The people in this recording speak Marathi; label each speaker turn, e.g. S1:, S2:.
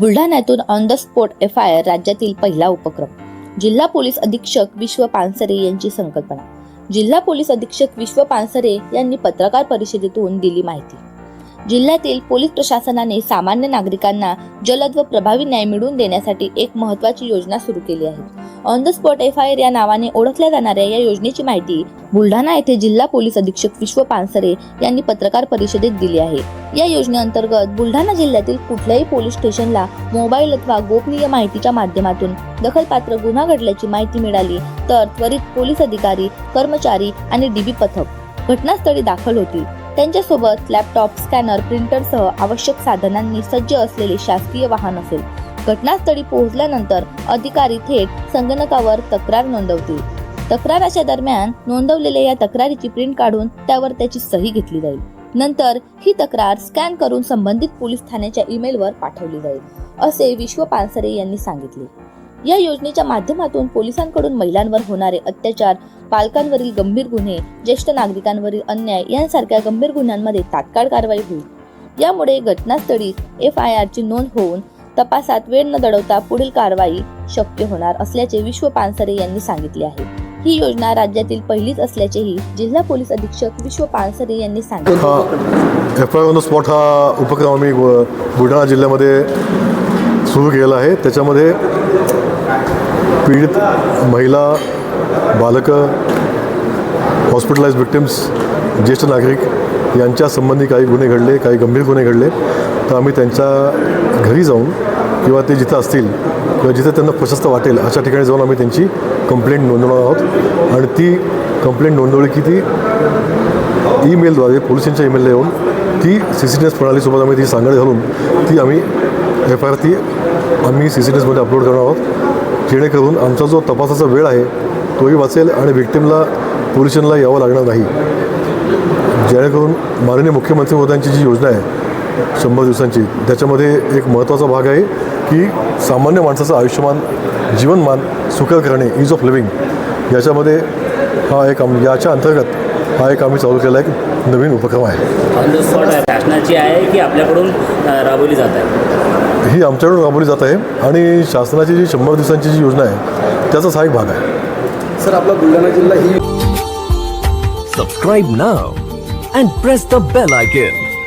S1: बुलढाण्यातून on the spot F I R राज्यातील पहिला उपक्रम. जिल्हा पोलीस अधीक्षक विश्व पानसरे यांची संकल्पना. जिल्हा पोलीस अधीक्षक विश्व पानसरे यांनी पत्रकार परिषदेतून दिली माहिती. जिल्ह्यातील पोलीस प्रशासनाने सामान्य नागरिकांना जलद व प्रभावी न्याय मिळवून देण्यासाठी एक महत्वाची योजना सुरू केली आहे. On the spot F I R या नावाने ओळखल्या जाणाऱ्या या योजनेची माहिती बुलढाणा येथे जिल्हा पोलीस अधीक्षक विश्व पानसरे यांनी पत्रकार परिषदेत दिली आहे. या योजनेअंतर्गत बुलढाणा जिल्ह्यातील कुठल्याही पोलीस स्टेशनला मोबाईल अथवा गोपनीय माहितीच्या माध्यमातून दखलपात्र गुन्हा घडल्याची माहिती मिळाली तर त्वरित पोलीस अधिकारी कर्मचारी आणि डीबी पथक घटनास्थळी दाखल होतील. त्यांच्यासोबत लॅपटॉप स्कॅनर प्रिंटरसह आवश्यक साधनांनी सज्ज असलेले शासकीय वाहन असेल. घटनास्थळी पोहोचल्यानंतर अधिकारी थेट संगणकावर तक्रार नोंदवतील. तक्राराच्या दरम्यान नोंदवलेल्या या तक्रारीची प्रिंट काढून त्यावर त्याची सही घेतली जाईल. नंतर ही तक्रार स्कॅन करून संबंधित पोलीस ठाण्याच्या ईमेलवर पाठवली जाईल असे विश्व पानसरे यांनी सांगितले. या योजनेच्या माध्यमातून पोलिसांकडून महिलांवर होणारे अत्याचार पालकांवरील गंभीर गुन्हे ज्येष्ठ नागरिकांवरील अन्याय यांसारख्या गंभीर गुन्ह्यांमध्ये तात्काळ कारवाई होईल. यामुळे घटनास्थळी एफ आय आरची नोंद होऊन तपासात वेळ न दडवता पुढील कारवाई शक्य होणार असल्याचे विश्व पानसरे यांनी सांगितले आहे. ही योजना राज्यातील पहिलीच असल्याचेही जिल्हा पोलीस अधीक्षक विश्व पानसरे यांनी सांगितले.
S2: एफ आय ऑन स्पॉट हा उपक्रम आम्ही बुलढाणा जिल्ह्यामध्ये सुरू केला आहे. त्याच्यामध्ये पीडित महिला बालकं हॉस्पिटलाइज विक्टिम्स ज्येष्ठ नागरिक यांच्या संबंधी काही गुन्हे घडले काही गंभीर गुन्हे घडले. तर आम्ही त्यांच्या घरी जाऊन किंवा ते जिथं असतील किंवा जिथं त्यांना प्रशस्त वाटेल अशा ठिकाणी जाऊन आम्ही त्यांची कंप्लेंट नोंदवणार आहोत. आणि ती कंप्लेंट नोंदवली की ती ईमेलद्वारे पोलिसांच्या ईमेलला येऊन ती सी सी टी एस प्रणालीसोबत आम्ही ती सांगड घालून ती आम्ही एफ आय आर ती आम्ही सी सी टी एसमध्ये अपलोड करणार आहोत. जेणेकरून आमचा जो तपासाचा वेळ आहे तोही वाचेल आणि विक्टिमला पोलिसांना यावं लागणार नाही. जेणेकरून माननीय मुख्यमंत्री महोदयांची जी योजना आहे शंभर दिवसांची. त्याच्यामध्ये एक महत्त्वाचा भाग आहे की सामान्य माणसाचं आयुष्यमान जीवनमान सुकर करणे इज ऑफ लिव्हिंग याच्यामध्ये हा एक आम याच्या अंतर्गत हा एक आम्ही चालू केला एक नवीन उपक्रम आहे.
S3: द शासनाची आहे की आपल्याकडून राबवली जात आहे?
S2: ही आमच्याकडून राबवली जात आहे आणि शासनाची जी शंभर दिवसांची जी योजना आहे त्याचाच हा एक भाग आहे.
S4: सर आपला बुलढाणा जिल्हा ही
S5: Subscribe now and press the bell icon.